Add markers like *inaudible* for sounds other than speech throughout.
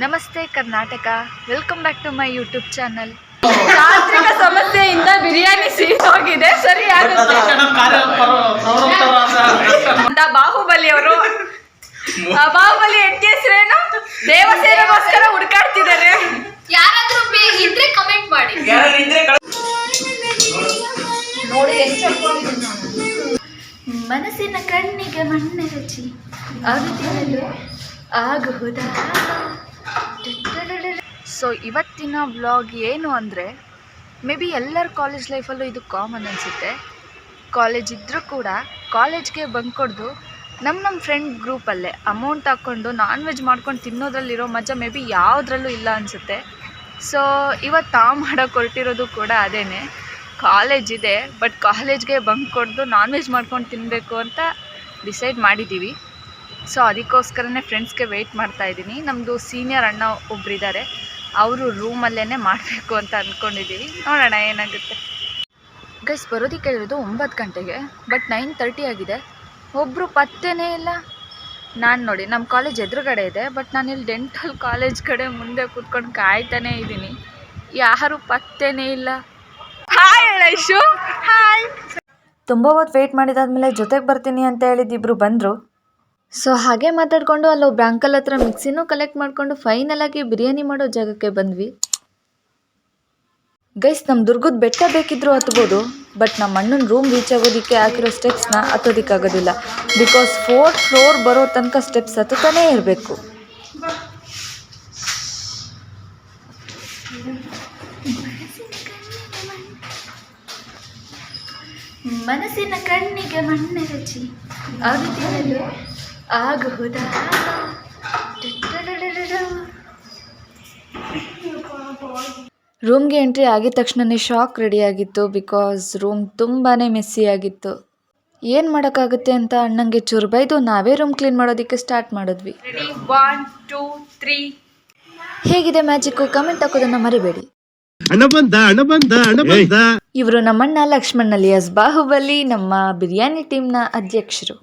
ನಮಸ್ತೆ Karnataka. Welcome back to my YouTube channel ತಾಂತ್ರಿಕ ಸಮಸ್ಯೆಯಿಂದ ಬಿರಿಯಾನಿ ಸೀದೋಗಿದೆ ಸರಿ ಆಗುತ್ತೆ. *laughs* ಅಂತ ಬಾಹುಬಲಿ ಅವರು. ಬಾಹುಬಲಿ ಹೆಂಡತಿ ಹೆಸರೇನು ದೇವಸೇನಗೋಸ್ಕರ ಹುಡುಕಾಡ್ತಿದ್ದಾರೆ. ಯಾರಾದ್ರೂ ಇದ್ರೆ ಕಮೆಂಟ್ ಮಾಡಿ. ಮನಸ್ಸಿನ ಕಣ್ಣಿಗೆ ಮಣ್ಣೆ ಹಚ್ಚಿ ಅದು ತಿನ್ನಲು ಆಗುವುದಾ? ಸೊ ಇವತ್ತಿನ ವ್ಲಾಗ್ ಏನು ಅಂದರೆ ಮೇ ಬಿ ಎಲ್ಲರ ಕಾಲೇಜ್ ಲೈಫಲ್ಲೂ ಇದು ಕಾಮನ್ ಅನಿಸುತ್ತೆ. ಕಾಲೇಜ್ ಇದ್ದರೂ ಕೂಡ ಕಾಲೇಜ್ಗೆ ಬಂಕ್ ಕೊಡ್ದು ನಮ್ಮ ನಮ್ಮ ಫ್ರೆಂಡ್ ಗ್ರೂಪಲ್ಲೇ ಅಮೌಂಟ್ ಹಾಕ್ಕೊಂಡು ನಾನ್ ವೆಜ್ ಮಾಡ್ಕೊಂಡು ತಿನ್ನೋದ್ರಲ್ಲಿರೋ ಮಜಾ ಮೇ ಬಿ ಯಾವುದ್ರಲ್ಲೂ ಇಲ್ಲ ಅನಿಸುತ್ತೆ. ಸೊ ಇವತ್ತು ತಾ ಮಾಡೋಕೆ ಹೊರಟಿರೋದು ಕೂಡ ಅದೇ ಕಾಲೇಜ್ ಇದೆ ಬಟ್ ಕಾಲೇಜ್ಗೆ ಬಂಕ್ ಕೊಡ್ದು ನಾನ್ ವೆಜ್ ಮಾಡ್ಕೊಂಡು ತಿನ್ನಬೇಕು ಅಂತ ಡಿಸೈಡ್ ಮಾಡಿದ್ದೀವಿ ಸೊ ಅದಕ್ಕೋಸ್ಕರನೇ ಫ್ರೆಂಡ್ಸ್ಗೆ ವೆಯ್ಟ್ ಮಾಡ್ತಾ ಇದ್ದೀನಿ. ನಮ್ಮದು ಸೀನಿಯರ್ ಅಣ್ಣ ಒಬ್ಬರಿದ್ದಾರೆ ಅವರು ರೂಮಲ್ಲೇ ಮಾಡಬೇಕು ಅಂತ ಅಂದ್ಕೊಂಡಿದ್ದೀವಿ ನೋಡೋಣ ಏನಾಗುತ್ತೆ. ಗೈಸ್ ಬರೋದಕ್ಕೆ ಹೇಳಿರೋದು ಒಂಬತ್ತು ಗಂಟೆಗೆ ಬಟ್ ನೈನ್ ತರ್ಟಿ ಆಗಿದೆ. ಒಬ್ಬರು ಪತ್ತೆನೇ ಇಲ್ಲ. ನಾನು ನೋಡಿ ನಮ್ಮ ಕಾಲೇಜ್ ಎದುರುಗಡೆ ಇದೆ ಬಟ್ ನಾನು ಇಲ್ಲಿ ಡೆಂಟಲ್ ಕಾಲೇಜ್ ಕಡೆ ಮುಂದೆ ಕೂತ್ಕೊಂಡು ಕಾಯ್ತಾನೇ ಇದ್ದೀನಿ. ಯಾರು ಪತ್ತೆನೇ ಇಲ್ಲ. ಹಾಯ್ ತುಂಬ ಹೊತ್ತು ವೆಯ್ಟ್ ಮಾಡಿದಾದ್ಮೇಲೆ ಜೊತೆಗೆ ಬರ್ತೀನಿ ಅಂತ ಹೇಳಿದ್ದು ಬಂದರು. ಸೊ ಹಾಗೆ ಮಾತಾಡಿಕೊಂಡು ಅಲ್ಲೊಬ್ಬ ಅಂಕಲ್ ಹತ್ರ ಮಿಕ್ಸಿನೂ ಕಲೆಕ್ಟ್ ಮಾಡಿಕೊಂಡು ಫೈನಲ್ ಆಗಿ ಬಿರಿಯಾನಿ ಮಾಡೋ ಜಾಗಕ್ಕೆ ಬಂದ್ವಿ. ಗೈಸ್ ನಮ್ಮ ದುರ್ಗದ ಬೆಟ್ಟ ಬೇಕಿದ್ರು ಹತ್ಬೋದು ಬಟ್ ನಮ್ಮ ಅಣ್ಣನ ರೂಮ್ ರೀಚ್ ಆಗೋದಕ್ಕೆ ಹಾಕಿರೋ ಸ್ಟೆಪ್ಸ್ನ ಹತ್ತೋದಕ್ಕಾಗೋದಿಲ್ಲ. ಬಿಕಾಸ್ ಫೋರ್ತ್ ಫ್ಲೋರ್ ಬರೋ ತನಕ ಸ್ಟೆಪ್ಸ್ ಹತ್ತುತ್ತಾನೇ ಇರಬೇಕು. ಮನಸ್ಸಿನ ಕಣ್ಣಿಗೆ ಮಣ್ಣೆ ರುಚಿ ಆಗುವುದಾ? ರೂಮ್ಗೆ ಎಂಟ್ರಿ ಆಗಿದ ತಕ್ಷಣನೇ ಶಾಕ್ ರೆಡಿ ಆಗಿತ್ತು ಬಿಕಾಸ್ ರೂಮ್ ತುಂಬಾ ಮೆಸ್ಸಿ ಆಗಿತ್ತು ಏನು ಮಾಡೋಕ್ಕಾಗುತ್ತೆ ಅಂತ ಅಣ್ಣಂಗೆ ಚೂರು ಬೈದು ನಾವೇ ರೂಮ್ ಕ್ಲೀನ್ ಮಾಡೋದಕ್ಕೆ ಸ್ಟಾರ್ಟ್ ಮಾಡಿದ್ವಿ. ಹೇಗಿದೆ ಮ್ಯಾಜಿಕ್ಕು? ಕಮೆಂಟ್ ಹಾಕೋದನ್ನ ಮರಿಬೇಡಿ. ಇವರು ನಮ್ಮಣ್ಣ ಲಕ್ಷ್ಮಣ್ ಅಲಿಯಾಸ್ ಬಾಹುಬಲಿ ನಮ್ಮ ಬಿರಿಯಾನಿ ಟೀಮ್ನ ಅಧ್ಯಕ್ಷರು.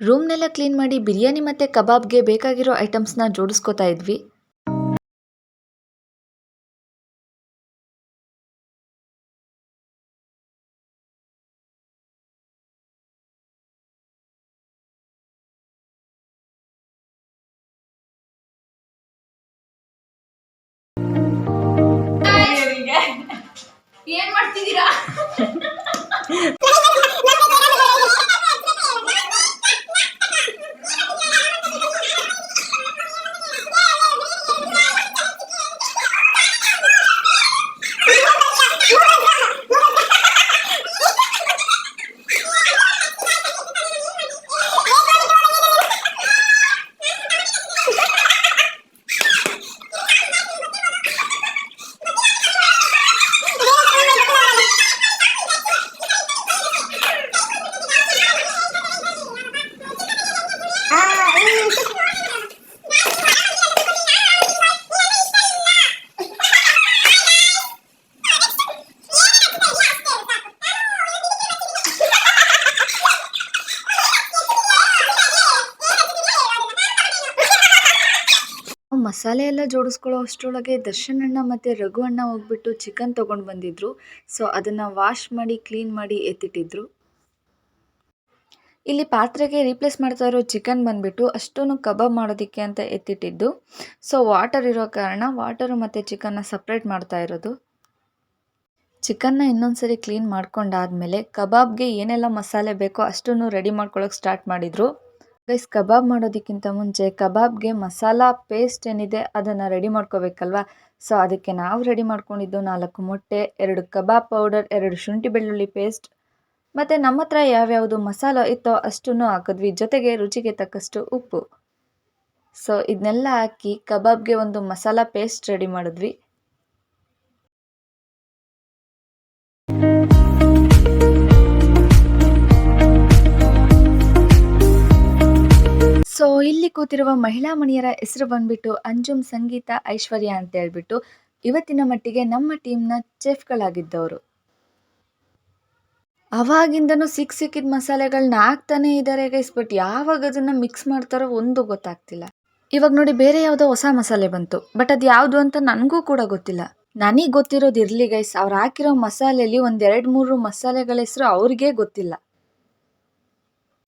ರೂಮ್ನೆಲ್ಲ ಕ್ಲೀನ್ ಮಾಡಿ ಬಿರಿಯಾನಿ ಮತ್ತು ಕಬಾಬ್ಗೆ ಬೇಕಾಗಿರೋ ಐಟಮ್ಸ್ನ ಜೋಡಿಸ್ಕೋತಾ ಇದ್ವಿ. ಏನ್ ಮಾಡ್ತಿದ್ದೀರಾ? ಮಸಾಲೆ ಎಲ್ಲ ಜೋಡಿಸ್ಕೊಳ್ಳೋ ಅಷ್ಟರೊಳಗೆ ದರ್ಶನ್ ಅಣ್ಣ ಮತ್ತು ರಘು ಅಣ್ಣ ಹೋಗ್ಬಿಟ್ಟು ಚಿಕನ್ ತೊಗೊಂಡು ಬಂದಿದ್ರು. ಸೊ ಅದನ್ನು ವಾಶ್ ಮಾಡಿ ಕ್ಲೀನ್ ಮಾಡಿ ಎತ್ತಿಟ್ಟಿದ್ರು. ಇಲ್ಲಿ ಪಾತ್ರೆಗೆ ರೀಪ್ಲೇಸ್ ಮಾಡ್ತಾ ಇರೋ ಚಿಕನ್ ಬಂದುಬಿಟ್ಟು ಅಷ್ಟೂ ಕಬಾಬ್ ಮಾಡೋದಕ್ಕೆ ಅಂತ ಎತ್ತಿಟ್ಟಿದ್ದು. ಸೊ ವಾಟರ್ ಇರೋ ಕಾರಣ ವಾಟರು ಮತ್ತು ಚಿಕನ್ನ ಸಪ್ರೇಟ್ ಮಾಡ್ತಾ ಇರೋದು. ಚಿಕನ್ನ ಇನ್ನೊಂದು ಸರಿ ಕ್ಲೀನ್ ಮಾಡ್ಕೊಂಡಾದ್ಮೇಲೆ ಕಬಾಬ್ಗೆ ಏನೆಲ್ಲ ಮಸಾಲೆ ಬೇಕೋ ಅಷ್ಟನ್ನು ರೆಡಿ ಮಾಡ್ಕೊಳ್ಳೋಕೆ ಸ್ಟಾರ್ಟ್ ಮಾಡಿದರು. ಗೈಸ್ ಕಬಾಬ್ ಮಾಡೋದಕ್ಕಿಂತ ಮುಂಚೆ ಕಬಾಬ್ಗೆ ಮಸಾಲ ಪೇಸ್ಟ್ ಏನಿದೆ ಅದನ್ನು ರೆಡಿ ಮಾಡ್ಕೋಬೇಕಲ್ವಾ? ಸೊ ಅದಕ್ಕೆ ನಾವು ರೆಡಿ ಮಾಡ್ಕೊಂಡಿದ್ದು ನಾಲ್ಕು ಮೊಟ್ಟೆ, ಎರಡು ಕಬಾಬ್ ಪೌಡರ್ ಎರಡು ಶುಂಠಿ ಬೆಳ್ಳುಳ್ಳಿ ಪೇಸ್ಟ್ ಮತ್ತು ನಮ್ಮ ಹತ್ರ ಯಾವ್ಯಾವುದು ಮಸಾಲ ಇತ್ತೋ ಅಷ್ಟನ್ನು ಹಾಕಿದ್ವಿ, ಜೊತೆಗೆ ರುಚಿಗೆ ತಕ್ಕಷ್ಟು ಉಪ್ಪು. ಸೊ ಇದನ್ನೆಲ್ಲ ಹಾಕಿ ಕಬಾಬ್ಗೆ ಒಂದು ಮಸಾಲ ಪೇಸ್ಟ್ ರೆಡಿ ಮಾಡಿದ್ವಿ. ಸೊ ಇಲ್ಲಿ ಕೂತಿರುವ ಮಹಿಳಾ ಮಣಿಯರ ಹೆಸರು ಬಂದ್ಬಿಟ್ಟು ಅಂಜುಮ್ ಸಂಗೀತ ಐಶ್ವರ್ಯ ಅಂತ ಹೇಳ್ಬಿಟ್ಟು ಇವತ್ತಿನ ಮಟ್ಟಿಗೆ ನಮ್ಮ ಟೀಮ್ನ ಚೆಫ್ಗಳಾಗಿದ್ದವರು. ಅವಾಗಿಂದನು ಸಿಕ್ ಸಿಕ್ಕಿದ ಮಸಾಲೆಗಳನ್ನ ಹಾಕ್ತಾನೆ ಇದ್ದಾರೆ ಗೈಸ್ ಬಟ್ ಯಾವಾಗ ಅದನ್ನು ಮಿಕ್ಸ್ ಮಾಡ್ತಾರೋ ಒಂದು ಗೊತ್ತಾಗ್ತಿಲ್ಲ. ಇವಾಗ ನೋಡಿ ಬೇರೆ ಯಾವುದೋ ಹೊಸ ಮಸಾಲೆ ಬಂತು ಬಟ್ ಅದು ಯಾವುದು ಅಂತ ನನಗೂ ಕೂಡ ಗೊತ್ತಿಲ್ಲ. ನನಗೆ ಗೊತ್ತಿರೋದು ಇರಲಿ ಗೈಸ್ ಅವ್ರು ಹಾಕಿರೋ ಮಸಾಲೆಯಲ್ಲಿ ಒಂದೆರಡು ಮೂರು ಮಸಾಲೆಗಳ ಹೆಸರು ಅವ್ರಿಗೆ ಗೊತ್ತಿಲ್ಲ.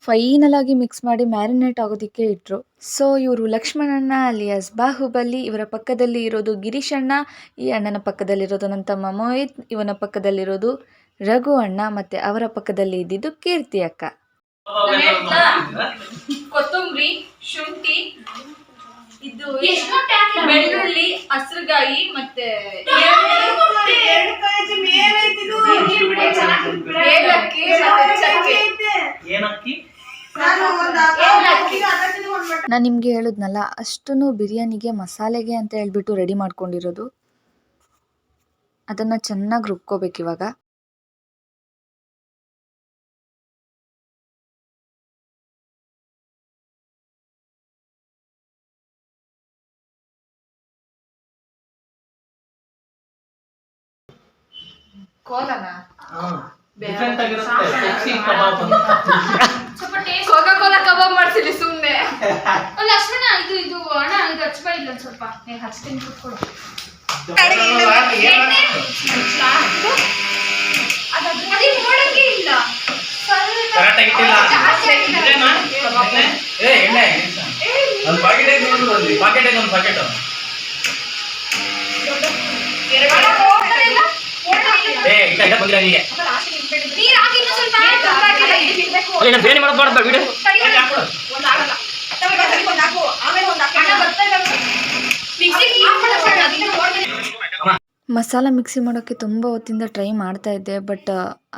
ಫೈನಲ್ ಆಗಿ ಮಿಕ್ಸ್ ಮಾಡಿ ಮ್ಯಾರಿನೇಟ್ ಆಗೋದಕ್ಕೆ ಇಟ್ಟರು ಸೊ ಇವರು ಲಕ್ಷ್ಮಣಣ್ಣ ಅಲಿಯಾಸ್ ಬಾಹುಬಲಿ ಇವರ ಪಕ್ಕದಲ್ಲಿ ಇರೋದು ಗಿರೀಶ್ ಅಣ್ಣ ಈ ಅಣ್ಣನ ಪಕ್ಕದಲ್ಲಿರೋದು ನನ್ನ ತಮ್ಮ ಮೋಹಿತ್ ಇವನ ಪಕ್ಕದಲ್ಲಿರೋದು ರಘು ಅಣ್ಣ ಮತ್ತು ಅವರ ಪಕ್ಕದಲ್ಲಿ ಇದ್ದಿದ್ದು ಕೀರ್ತಿ ಅಕ್ಕ. ಕೊತ್ತಂಬರಿ ಶುಂಠಿ ಇದು? ಬೆಳ್ಳುಳ್ಳಿ ಹಸಿರುಗಾಯಿ ಮತ್ತೆ ಏಲಕ್ಕಿ ಮತ್ತೆ ಚಕ್ಕೆ. ಏನಕ್ಕಿ ನಾನು ನಿಮಗೆ ಹೇಳಿದ್ನಲ್ಲ ಅಷ್ಟೂ ಬಿರಿಯಾನಿಗೆ ಮಸಾಲೆಗೆ ಅಂತ ಹೇಳ್ಬಿಟ್ಟು ರೆಡಿ ಮಾಡ್ಕೊಂಡಿರೋದು. ಅದನ್ನು ಚೆನ್ನಾಗಿ ರುಬ್ಕೋಬೇಕು ಇವಾಗ. ಕೋಲನಾ? ಡಿಫ್ರೆಂಟ್ ಆಗಿರುತ್ತೆ. ಕಬಾಬ್. ಅಂತ ಸ್ವಲ್ಪ ಟೇಸ್ಟ್ ಕೋಕಾ ಕೋಲಾ ಕಬಾಬ್ ಮಾಡ್ಸಿದ್ವಿ ಸುಮ್ನೆ. *laughs* ಲಕ್ಷ್ಮಣ ಇದು ಇದು ಅಣ್ಣ ಇದು ಹಚ್ಬಾ ಇಲ್ಲ. ಸ್ವಲ್ಪ ಏ ಹಚ್ತೀನಿ ಎಣ್ಣೆ? ಒಂದು ಪಾಕೆಟ್ ಒಂದು ಪಾಕೆಟ್ ಏ ನೀಗೆ ನೀರ್ ಹಾಕಿ. ಇನ್ನೂ ಸ್ವಲ್ಪ ಬರ್ತಾ. ಮಿಕ್ಸಿಗೆ ಹಾಕ್ಬಿಡು ಅದನ್ನ ನೋಡ್ದೆ. ಮಸಾಲ ಮಿಕ್ಸಿ ಮಾಡೋಕ್ಕೆ ತುಂಬ ಹೊತ್ತಿಂದ ಟ್ರೈ ಮಾಡ್ತಾ ಇದ್ದೆ ಬಟ್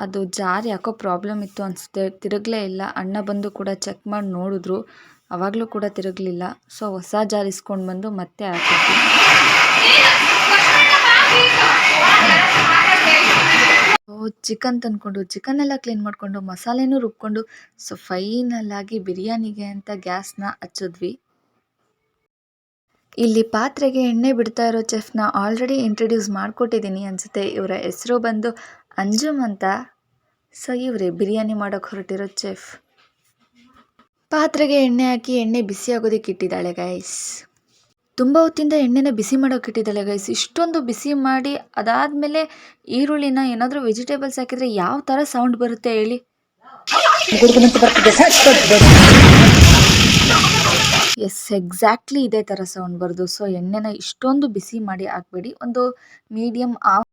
ಅದು ಜಾರ್ ಯಾಕೋ ಪ್ರಾಬ್ಲಮ್ ಇತ್ತು ಅನಿಸುತ್ತೆ. ತಿರುಗಲೇ ಇಲ್ಲ. ಅಣ್ಣ ಬಂದು ಕೂಡ ಚೆಕ್ ಮಾಡಿ ನೋಡಿದ್ರು. ಅವಾಗಲೂ ಕೂಡ ತಿರುಗಲಿಲ್ಲ. ಸೊ ಹೊಸ ಜಾರ್ ಇಸ್ಕೊಂಡು ಬಂದು ಮತ್ತೆ ಹಾಕಿದ್ವಿ. ಚಿಕನ್ ತಂದ್ಕೊಂಡು ಚಿಕನ್ ಎಲ್ಲ ಕ್ಲೀನ್ ಮಾಡಿಕೊಂಡು, ಮಸಾಲೆನೂ ರುಬ್ಕೊಂಡು ಸೊ ಫೈನಲ್ಲಾಗಿ ಬಿರಿಯಾನಿಗೆ ಅಂತ ಗ್ಯಾಸ್ನ ಹಚ್ಚಿದ್ವಿ. ಇಲ್ಲಿ ಪಾತ್ರೆಗೆ ಎಣ್ಣೆ ಬಿಡ್ತಾ ಇರೋ ಚೆಫ್ನ ಆಲ್ರೆಡಿ ಇಂಟ್ರಡ್ಯೂಸ್ ಮಾಡಿಕೊಟ್ಟಿದ್ದೀನಿ ಅನಿಸುತ್ತೆ. ಇವರ ಹೆಸರು ಬಂದು ಅಂಜುಮ್ ಅಂತ. ಸೊ ಇವರೇ, ಬಿರಿಯಾನಿ ಮಾಡೋಕ್ಕೆ ಹೊರಟಿರೋ ಚೆಫ್ ಪಾತ್ರೆಗೆ ಎಣ್ಣೆ ಹಾಕಿ, ಎಣ್ಣೆ ಬಿಸಿ ಆಗೋದಕ್ಕೆ ಇಟ್ಟಿದ್ದಾಳೆ ಗೈಸ್ ತುಂಬ ಹೊತ್ತಿಂದ ಎಣ್ಣೆನ ಬಿಸಿ ಮಾಡೋಕೆ ಇಟ್ಟಿದ್ದಾಳೆ ಗೈಸ್ ಇಷ್ಟೊಂದು ಬಿಸಿ ಮಾಡಿ ಅದಾದಮೇಲೆ ಈರುಳ್ಳಿನ ಏನಾದರೂ ವೆಜಿಟೇಬಲ್ಸ್ ಹಾಕಿದರೆ ಯಾವ ಥರ ಸೌಂಡ್ ಬರುತ್ತೆ ಹೇಳಿ? ಎಸ್ ಎಕ್ಸಾಕ್ಟ್ಲಿ ಇದೇ ಥರ ಸೌಂಡ್ ಬರೋದು. ಸೊ ಎಣ್ಣೆನ ಇಷ್ಟೊಂದು ಬಿಸಿ ಮಾಡಿ ಹಾಕ್ಬೇಡಿ. ಒಂದು ಮೀಡಿಯಮ್ ಆಫ್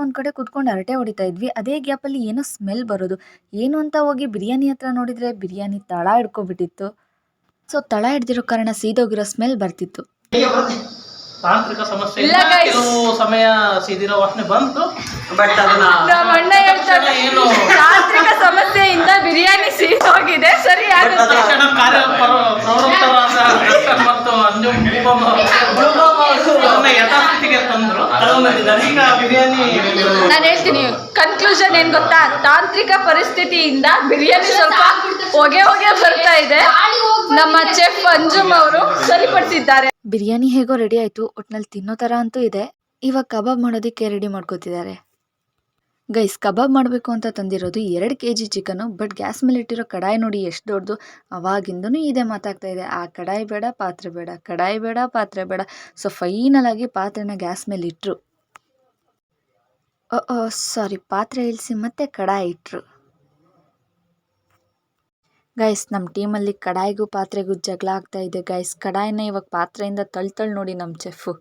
ಒಂದು ಕಡೆ ಕುತ್ಕೊಂಡು ಹರಟೆ ಹೊಡಿತಾ ಇದ್ವಿ. ಅದೇ ಗ್ಯಾಪಲ್ಲಿ ಏನೋ ಸ್ಮೆಲ್ ಬರೋದು. ಏನು ಅಂತ ಹೋಗಿ ಬಿರಿಯಾನಿ ಹತ್ರ ನೋಡಿದ್ರೆ ಬಿರಿಯಾನಿ ತಳ ಹಿಡ್ಕೊಬಿಟ್ಟಿತ್ತು. ಸೊ, ತಳ ಹಿಡ್ದಿರೋ ಕಾರಣ ಸೀದೋಗಿರೋ ಸ್ಮೆಲ್ ಬರ್ತಿತ್ತು. ತಾಂತ್ರಿಕ ಸಮಸ್ಯೆ ಇಲ್ಲ guys. ಕೆಲವು ಸಮಯ ಸೀದಿರೋ ವಾಸನೆ ಬಂತು. ಬಟ್ ಅದನ್ನ ನಮ್ಮ ಅಣ್ಣ ಹೇಳ್ತಾರೆ ಏನು? ತಾಂತ್ರಿಕ ಸಮಸ್ಯೆಯಿಂದ ಬಿರಿಯಾನಿ ಸೀದೋಗಿದೆ ಸರಿ ಆಗುತ್ತೆ. ತಕ್ಷಣ ಕಾರ್ಯ ಪ್ರ- ಪ್ರವೃತ್ತರಾದ ಡಾಕ್ಟರ್ ಮತ್ತು ಅಂಜುಮ್ ಮುಳುಗಮ್ ಅವರನ್ನ ಯಥಾಸ್ಥಿತಿಗೆ ತಂದ್ರು. ಈಗ ಬಿರಿಯಾನಿ ನಾನು ಹೇಳ್ತೀನಿ ಕನ್ಕ್ಲೂಷನ್ ಏನ್ ಗೊತ್ತಾ? ತಾಂತ್ರಿಕ ಪರಿಸ್ಥಿತಿಯಿಂದ ಬಿರಿಯಾನಿ ಸ್ವಲ್ಪ ಹೊಗೆ ಹೊಗೆ ಬರ್ತಾ ಇದೆ. ನಮ್ಮ ಚೆಫ್ ಅಂಜುಮ್ ಅವರು ಸರಿಪಡಿಸಿದ್ದಾರೆ. ಬಿರಿಯಾನಿ ಹೇಗೋ ರೆಡಿ ಆಯ್ತು. ಒಟ್ನಲ್ಲಿ ತಿನ್ನೋ ಥರ ಅಂತೂ ಇದೆ. ಇವಾಗ ಕಬಾಬ್ ಮಾಡೋದಕ್ಕೆ ರೆಡಿ ಮಾಡ್ಕೋತಿದ್ದಾರೆ. ಗೈಸ್ ಕಬಾಬ್ ಮಾಡಬೇಕು ಅಂತ ತಂದಿರೋದು ಎರಡು K G chicken but gas ಮೇಲೆ ಇಟ್ಟಿರೋ ಕಡಾಯಿ ನೋಡಿ ಎಷ್ಟು ದೊಡ್ಡದು. ಅವಾಗಿಂದೂ ಇದೇ ಮಾತಾಗ್ತಾ ಇದೆ. ಆ ಕಡಾಯಿ ಬೇಡ, ಪಾತ್ರೆ ಬೇಡ, ಕಡಾಯಿ ಬೇಡ, ಪಾತ್ರೆ ಬೇಡ. ಸೊ ಫೈನಲ್ ಆಗಿ ಪಾತ್ರೆನ ಗ್ಯಾಸ್ ಮೇಲೆ ಇಟ್ಟರು ಸಾರಿ ಪಾತ್ರೆ ಇಳಿಸಿ ಮತ್ತೆ ಕಡಾಯಿ ಇಟ್ಟರು ಗೈಸ್ ನಮ್ಮ ಟೀಮಲ್ಲಿ ಕಡಾಯಿಗೂ ಪಾತ್ರೆಗೂ ಜಗಳ ಆಗ್ತಾ ಇದೆ. ಗೈಸ್ ಕಡಾಯಿನ ಇವಾಗ ಪಾತ್ರೆಯಿಂದ ತಳ್ತಳ್ ನೋಡಿ ನಮ್ಮ ಚೆಫು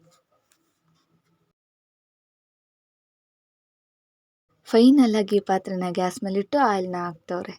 ಫೈನಲ್ ಆಗಿ ಪಾತ್ರೆನ ಗ್ಯಾಸ್ ಮೇಲಿಟ್ಟು ಆಯಿಲ್ನ ಹಾಕ್ತವ್ರೆ.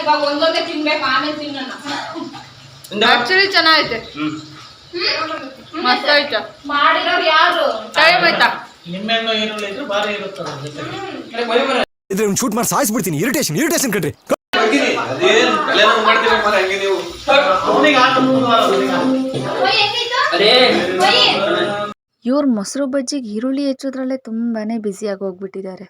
ಇವಾಗ ಒಂದೊಂದೇ ತಿನ್ಬೇಕು ಆಮೇಲೆ ತಿನ್ನೋಣ. ಆಕ್ಚುಲಿ ಚೆನ್ನಾಗೈತೆ. ಮಸ್ತ್ ಆಯ್ತು. ಮಾಡಿರೋರು ಯಾರು? ಟೈಮ್ ಆಯ್ತಾ? ನಿಮ್ಮೆಣ್ಣು ಈರುಳ್ಳಿ ಇದ್ರೆ ಭಾರಿ ಇರುತ್ತೆ ಅದ್ರ ಜೊತೆಗೆ. ಇದ್ರೆ ಒಂದು ಶೂಟ್ ಮಾಡಿ ಸಾಯಿಸ್ಬಿಡ್ತೀನಿ. ಇರಿಟೇಷನ್ ಇರಿಟೇಷನ್ ಕಣ್ರಿ. ಅದೇನ್ ಇವ್ರು ಮೊಸರು ಬಜ್ಜಿಗೆ ಈರುಳ್ಳಿ ಹೆಚ್ಚೋದ್ರಲ್ಲೇ ತುಂಬಾ ಬ್ಯುಸಿಯಾಗಿ ಹೋಗ್ಬಿಟ್ಟಿದ್ದಾರೆ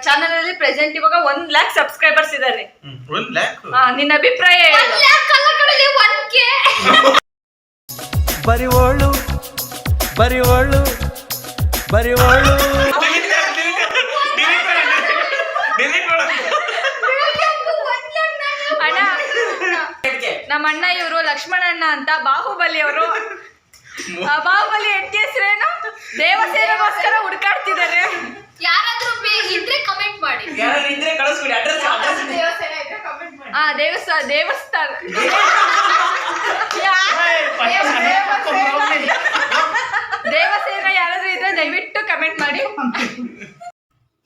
ಚಾನಲ್ ಅಲ್ಲಿ ಪ್ರೆಸೆಂಟ್ ಇವಾಗ ಒಂದ್ ಲ್ಯಾಕ್ ಸಬ್ಸ್ಕ್ರೈಬರ್ಸ್ ಇದಾರೆ. ಒಂದ್ ಲ್ಯಾಕ್ ಹಾ, ನಿನ್ನ ಅಭಿಪ್ರಾಯ ಹೇಳು. ಬರಿವೋಳು ಬರಿವೋಳು ಬರಿವೋಳು. ಅಣ್ಣ ನಮ್ಮ ಅಣ್ಣ ಇವರು ಲಕ್ಷ್ಮಣಣ್ಣ ಅಂತ ಬಾಹುಬಲಿ ಅವರು. ಬಾಹುಬಲಿ ಹೆಂಡತಿ ಹೆಸರೇನು? ದೇವಸೇನಗೋಸ್ಕರ ಹುಡುಕಾಡ್ತಿದ್ದಾರೆ. ಯಾರಾದ್ರೂ ಬೇ- ಇದ್ರೆ ಕಮೆಂಟ್ ಮಾಡಿ ಯಾರು ಇದ್ರೆ ಕಳಿಸ್ಬಿಡಿ ಅಡ್ರೆಸ್ ಅಡ್ರೆಸ್ ದೇವಸ್ಥಾನ. ದೇವಸ್ಥಾನ? *laughs* ದೇವಸೇನ ಯಾರಾದ್ರೂ ಇದ್ರೆ ದಯವಿಟ್ಟು ಕಮೆಂಟ್ ಮಾಡಿ.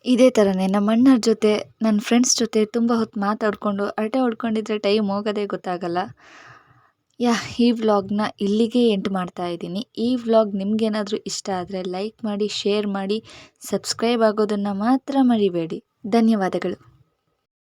ಇದೇ ಥರನೇ ನಮ್ಮ ಅಣ್ಣರ ಜೊತೆ ನನ್ನ ಫ್ರೆಂಡ್ಸ್ ಜೊತೆ ತುಂಬ ಹೊತ್ತು ಮಾತಾಡಿಕೊಂಡು ಅರಟೆ ಹೊಡ್ಕೊಂಡಿದ್ರೆ ಟೈಮ್ ಹೋಗೋದೇ ಗೊತ್ತಾಗಲ್ಲ. ಯಾ ಈ ವ್ಲಾಗ್ನ ಇಲ್ಲಿಗೆ ಎಂಟು ಮಾಡ್ತಾ ಇದ್ದೀನಿ. ಈ ವ್ಲಾಗ್ ನಿಮಗೇನಾದರೂ ಇಷ್ಟ ಆದರೆ ಲೈಕ್ ಮಾಡಿ ಶೇರ್ ಮಾಡಿ ಸಬ್ಸ್ಕ್ರೈಬ್ ಆಗೋದನ್ನು ಮಾತ್ರ ಮರಿಬೇಡಿ. ಧನ್ಯವಾದಗಳು.